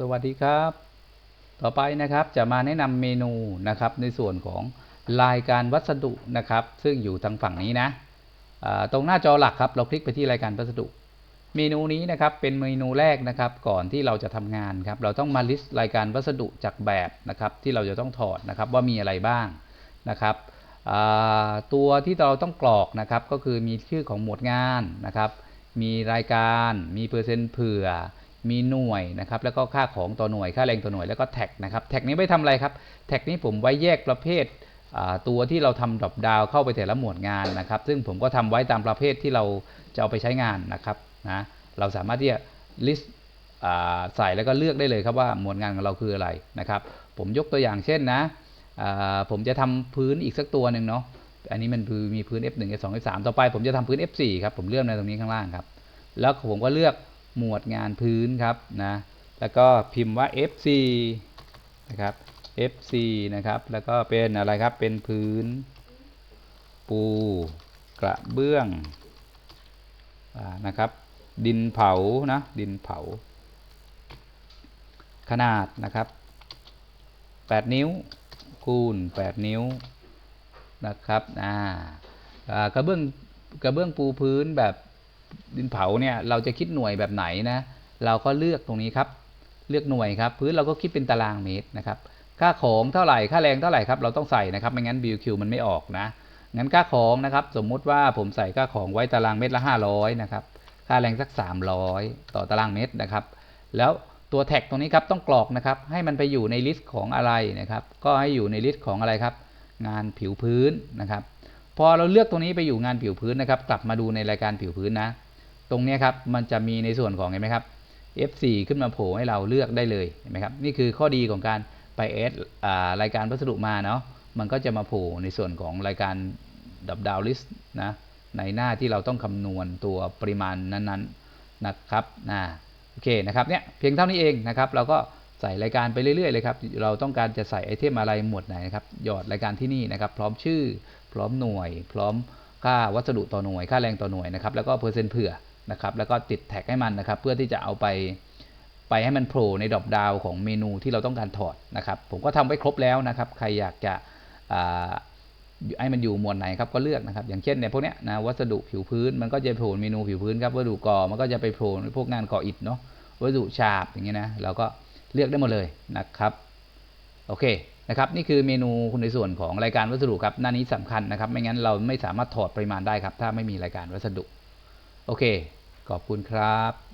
สวัสดีครับ ต่อไปนะครับจะมาแนะนำเมนูนะครับในส่วนของรายการวัสดุนะครับ ซึ่งอยู่ทางฝั่งนี้นะตรงหน้าจอหลักครับ เราคลิกไปที่รายการวัสดุ เมนูนี้นะครับเป็นเมนูแรกนะครับ ก่อนที่เราจะทำงานครับ เราต้องมา list รายการวัสดุจากแบบนะครับ ที่เราจะต้องถอดนะครับว่ามีอะไรบ้างนะครับตัวที่เราต้องกรอกนะครับ ก็คือมีชื่อของหมวดงานนะครับ มีรายการ มีเปอร์เซ็นต์เผื่อ มีหน่วยนะครับแล้วก็ค่าของต่อหน่วยค่าแรงต่อหน่วยแล้วก็แท็กนะครับแท็กนี้ไม่ทำอะไรครับแท็กนี้ผมไว้แยกประเภทตัวที่เราทำดรอปดาวเข้าไปแต่ละหมวดงานนะครับ ซึ่งผมก็ทำไว้ตามประเภทที่เราจะเอาไปใช้งานนะครับนะเราสามารถที่จะ list ใส่แล้วก็เลือกได้เลยครับว่าหมวดงานของเราคืออะไรนะครับ ผมยกตัวอย่างเช่นนะผมจะทำพื้นอีกสักตัวหนึ่งเนาะอันนี้มันคือมีพื้น F1 F2 F3 ต่อไปผมจะทำพื้น F4 ครับผมเลือกในตรงนี้ข้างล่างครับ แล้วผมก็เลือก หมวดงานพื้นครับนะแล้วก็พิมพ์ว่า F4 นะครับ F4 นะครับ แล้วก็เป็นอะไรครับ เป็นพื้น ปูกระเบื้องอนะครับ ดินเผานะ ดินเผา ขนาดนะครับ 8 นิ้วคูณ 8 นิ้วนะครับ อ่ากระเบื้องกระเบื้องปูพื้นแบบ ดินเผาเนี่ยเราจะคิดหน่วยแบบไหนนะ เราก็เลือกตรงนี้ครับ เลือกหน่วยครับ พื้นเราก็คิดเป็นตารางเมตรนะครับ ค่าของเท่าไหร่ ค่าแรงเท่าไหร่ครับ เราต้องใส่นะครับ ไม่งั้น BQ มันไม่ออกนะ งั้นค่าของนะครับ สมมุติว่าผมใส่ค่าของไว้ตารางเมตรละ 500 นะครับ ค่าแรงสัก 300 ต่อตารางเมตรนะครับ แล้วตัวแท็กตรงนี้ครับต้องกรอกนะครับ ให้มันไปอยู่ในลิสต์ของอะไรนะครับ ก็ให้อยู่ในลิสต์ของอะไรครับ งานผิวพื้นนะครับ พอเราเลือกตรงนี้ไปอยู่งานผิวพื้นนะครับ กลับมาดูในรายการผิวพื้นนะ ตรงนี้ครับมันจะมีในส่วนของเห็นไหมครับ F4 ขึ้นมาโผล่ให้เราเลือกได้เลยเห็นไหมครับนี่คือข้อดีของการไปเอสรายการวัสดุมาเนาะมันก็จะมาโผล่ในส่วนของรายการดับดาวลิสต์นะในหน้าที่เราต้องคำนวณตัวปริมาณนั้นๆนะครับนะโอเคนะครับเนี่ยเพียงเท่านี้เองนะครับ เราก็ ใส่รายการไปเรื่อยๆเลยครับ เราต้องการจะใส่ไอเทมอะไรหมวดไหนนะครับหยอดรายการที่นี่นะครับ พร้อมชื่อ พร้อมหน่วย พร้อมค่าวัสดุต่อหน่วย ค่าแรงต่อหน่วยนะครับ แล้วก็เปอร์เซ็นต์เผื่อนะครับ แล้วก็ติดแท็กให้มันนะครับ เพื่อที่จะเอาไปไปให้มันโผล่ในดรอปดาวของเมนูที่เราต้องการถอดนะครับ ผมก็ทำไว้ครบแล้วนะครับ ใครอยากจะอ่าให้มันอยู่หมวดไหนครับก็เลือกนะครับ อย่างเช่นเนี่ยพวกเนี้ยนะวัสดุผิวพื้นมันก็จะโผล่เมนูผิวพื้นครับวัสดุก่อมันก็จะไปโผล่ในพวกงานก่ออิฐเนาะวัสดุฉาบอย่างเงี้ยนะเราก็ เลือกได้หมดเลยนะครับโอเคนะครับนี่คือเมนูในส่วนของรายการวัสดุครับหน้านี้สำคัญนะครับ ไม่งั้นเราไม่สามารถถอดปริมาณได้ครับ ถ้าไม่มีรายการวัสดุ โอเค ขอบคุณครับ